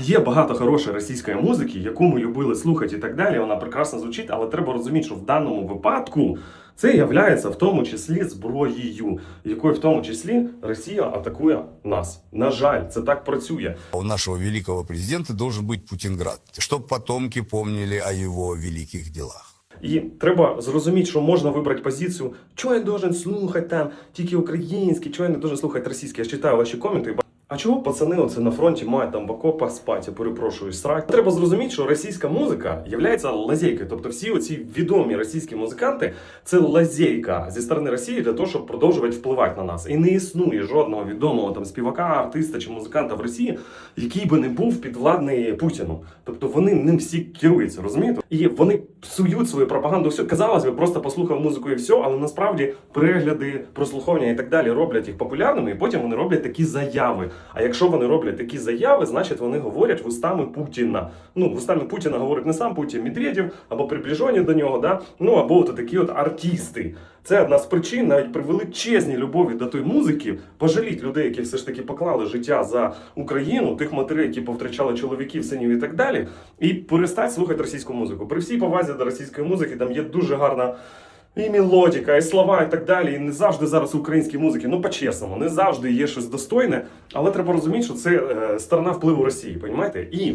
Є багато хорошої російської музики, яку ми любили слухати і так далі. Вона прекрасно звучить, але треба розуміти, що в даному випадку це являється в тому числі зброєю, якою в тому числі Росія атакує нас. На жаль, це так працює. У нашего великого президента должен быть Путинград, чтобы потомки помнили о его великих делах. І треба зрозуміти, що можна вибрати позицію, чого я должен слухати там тільки український, чого я не должен слухати російський. Я читаю ваші коменти. А чого пацани оце на фронті мають там в окопах спати, я перепрошую, срать? Треба зрозуміти, що російська музика є лазейкою. Тобто всі оці відомі російські музиканти це лазейка зі сторони Росії для того, щоб продовжувати впливати на нас. І не існує жодного відомого там співака, артиста чи музиканта в Росії, який би не був підвладний Путіну. Тобто вони ним всі керуються, розумієте? І вони псують свою пропаганду. Все казалось би, просто послухав музику і все, але насправді перегляди, прослуховування і так далі роблять їх популярними, і потім вони роблять такі заяви. А якщо вони роблять такі заяви, значить вони говорять вустами Путіна. Ну, вустами Путіна говорить не сам Путін, Медведєв або приближені до нього, да? ну або от такі от артисти. Це одна з причин, навіть при величезній любові до тої музики, пожаліть людей, які все ж таки поклали життя за Україну, тих матерей, які повтрачали чоловіків, синів і так далі, і перестать слухати російську музику. При всій повазі до російської музики там є дуже гарна. І мелодіка, і слова, і так далі. І не завжди зараз у українській музики, ну по-чесному, не завжди є щось достойне, але треба розуміти, що це е, сторона впливу Росії, понімаєте? І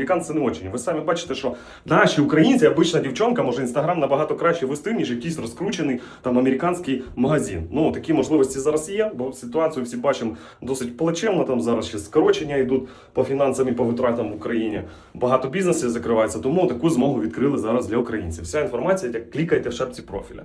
американці не очень. Ви самі бачите, що наші українці, обична дівчонка, може інстаграм набагато краще вести, ніж якийсь розкручений там американський магазин. Ну такі можливості зараз є, бо ситуацію всі бачимо досить плачевно. Там зараз ще скорочення йдуть по фінансам і по витратам в Україні. Багато бізнесів закривається, тому таку змогу відкрили зараз для українців. Вся інформація, як клікайте в шапці профіля.